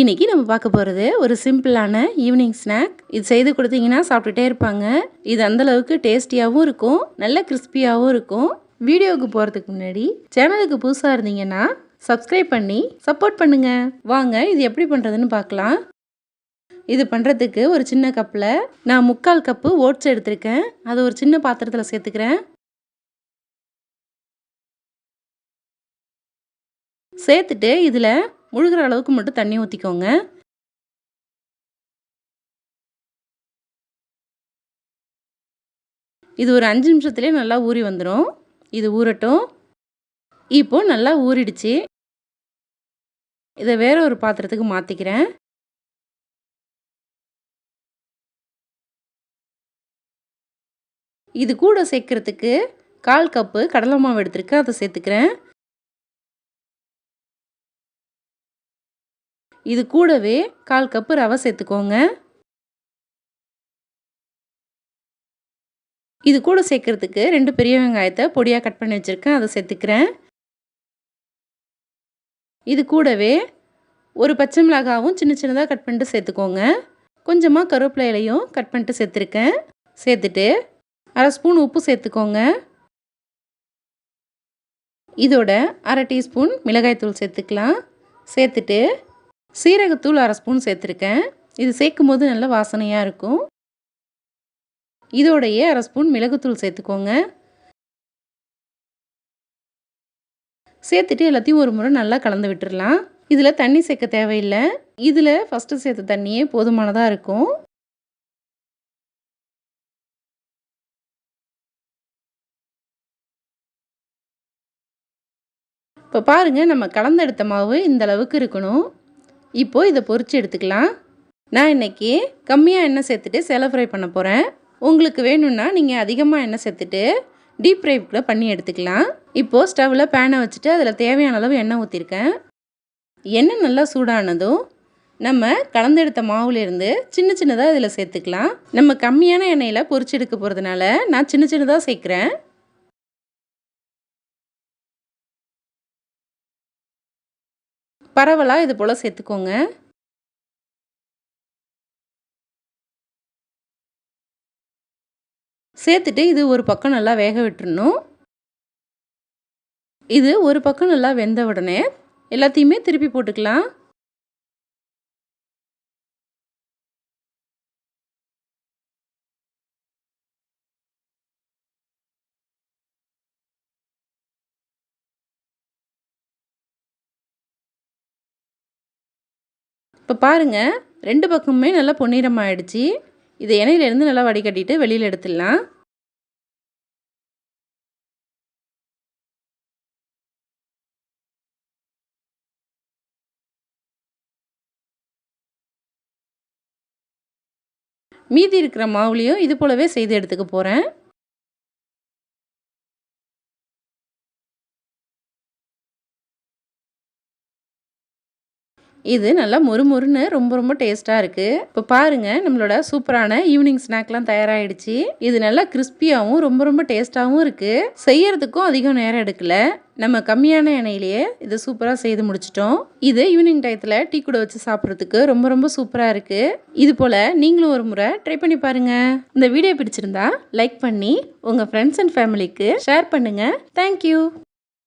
இன்றைக்கி நம்ம பார்க்க போகிறது ஒரு சிம்பிளான ஈவினிங் ஸ்நாக். இது செய்து கொடுத்தீங்கன்னா சாப்பிட்டுட்டே இருப்பாங்க. இது அந்தளவுக்கு டேஸ்டியாகவும் இருக்கும் நல்ல கிறிஸ்பியாகவும் இருக்கும். வீடியோவுக்கு போகிறதுக்கு முன்னாடி சேனலுக்கு புதுசாக இருந்தீங்கன்னா சப்ஸ்கிரைப் பண்ணி சப்போர்ட் பண்ணுங்கள் வாங்க இது எப்படி பண்ணுறதுன்னு பார்க்கலாம். இது பண்ணுறதுக்கு ஒரு சின்ன கப்பில் நான் முக்கால் கப்பு ஓட்ஸ் எடுத்திருக்கேன். அதை ஒரு சின்ன பாத்திரத்தில் சேர்த்துக்கிறேன். சேர்த்துட்டு இதில் முழுகிற அளவுக்கு மட்டும் தண்ணி ஊற்றிக்கோங்க இது ஒரு அஞ்சு நிமிஷத்துலேயே நல்லா ஊறி வந்துடும் இது ஊறட்டும். இப்போ நல்லா ஊறிடுச்சு. இதை வேற ஒரு பாத்திரத்துக்கு மாற்றிக்கிறேன் இது கூட சேர்க்கறதுக்கு கால் கப்பு கடலை மாவு எடுத்துருக்கேன். அதை சேர்த்துக்கிறேன். இது கூடவே கால் கப்பு ரவை சேர்த்துக்கோங்க. இது கூட சேர்க்கறதுக்கு ரெண்டு பெரிய வெங்காயத்தை பொடியாக கட் பண்ணி வச்சுருக்கேன். அதை சேர்த்துக்கிறேன். இது கூடவே ஒரு பச்சை மிளகாவும் சின்ன சின்னதாக கட் பண்ணிட்டு சேர்த்துக்கோங்க. கொஞ்சமாக கருவேப்பிலை இலையும் கட் பண்ணிட்டு சேர்த்துருக்கேன். சேர்த்துட்டு அரை ஸ்பூன் உப்பு சேர்த்துக்கோங்க. இதோட அரை டீஸ்பூன் மிளகாய்த்தூள் சேர்த்துக்கலாம். சேர்த்துட்டு சீரகத்தூள் அரை ஸ்பூன் சேர்த்துருக்கேன். இது சேர்க்கும் போது நல்ல வாசனையாக இருக்கும். இதோடையே அரை ஸ்பூன் மிளகுத்தூள் சேர்த்துக்கோங்க. சேர்த்துட்டு எல்லாத்தையும் ஒரு முறை நல்லா கலந்து விட்டுடலாம் இதில் தண்ணி சேர்க்க தேவையில்லை. இதில் ஃபஸ்ட்டு சேர்த்த தண்ணியே போதுமானதாக இருக்கும். இப்போ பாருங்கள் நம்ம கலந்தெடுத்த மாவு இந்த அளவுக்கு இருக்கணும். இப்போது இதை பொறிச்சு எடுத்துக்கலாம். நான் இன்றைக்கி கம்மியாக எண்ணெய் சேர்த்துட்டு சேலை ஃப்ரை பண்ண போகிறேன் உங்களுக்கு வேணும்னா நீங்கள் அதிகமாக எண்ணெய் சேர்த்துட்டு டீப் ஃப்ரை கூட பண்ணி எடுத்துக்கலாம். இப்போது ஸ்டவ்வில் பேனை வச்சுட்டு அதில் தேவையான அளவு எண்ணெய் ஊற்றிருக்கேன் எண்ணெய் நல்லா சூடானதும் நம்ம கலந்தெடுத்த மாவுலேருந்து சின்ன சின்னதாக இதில் சேர்த்துக்கலாம். நம்ம கம்மியான எண்ணெயில் பொறிச்சு எடுக்க போகிறதுனால நான் சின்ன சின்னதாக சேர்க்குறேன். பரவலாக இது போல் சேர்த்துக்கோங்க. சேர்த்துட்டு இது ஒரு பக்கம் நல்லா வேக விட்டுறணும். இது ஒரு பக்கம் நல்லா வெந்த உடனே எல்லாத்தையுமே திருப்பி போட்டுக்கலாம். இப்போ பாருங்கள் ரெண்டு பக்கமுமே நல்லா பொன்னிறமாயிடுச்சு. இதை எண்ணெயிலேருந்து நல்லா வடிகட்டிட்டு வெளியில் எடுத்துடலாம். மீதி இருக்கிற மாவுலேயும் இது போலவே செய்து எடுத்துக்க போகிறேன் இது நல்லா மொறுமொறுன்னு ரொம்ப ரொம்ப டேஸ்ட்டாக இருக்குது இப்போ பாருங்கள் நம்மளோட சூப்பரான ஈவினிங் ஸ்நாக்லாம் தயாராகிடுச்சு இது நல்லா கிறிஸ்பியாகவும் ரொம்ப ரொம்ப டேஸ்ட்டாகவும் இருக்குது செய்யறதுக்கும் அதிகம் நேரம் எடுக்கல. நம்ம கம்மியான எண்ணெயிலேயே இதை சூப்பராக செய்து முடிச்சிட்டோம். இது ஈவினிங் டயத்தில் டீ கூட வச்சு சாப்பிட்றதுக்கு ரொம்ப ரொம்ப சூப்பராக இருக்குது இது போல் நீங்களும் ஒரு முறை ட்ரை பண்ணி பாருங்கள் இந்த வீடியோ பிடிச்சிருந்தா லைக் பண்ணி உங்கள் ஃப்ரெண்ட்ஸ் அண்ட் ஃபேமிலிக்கு ஷேர் பண்ணுங்கள் தேங்க்யூ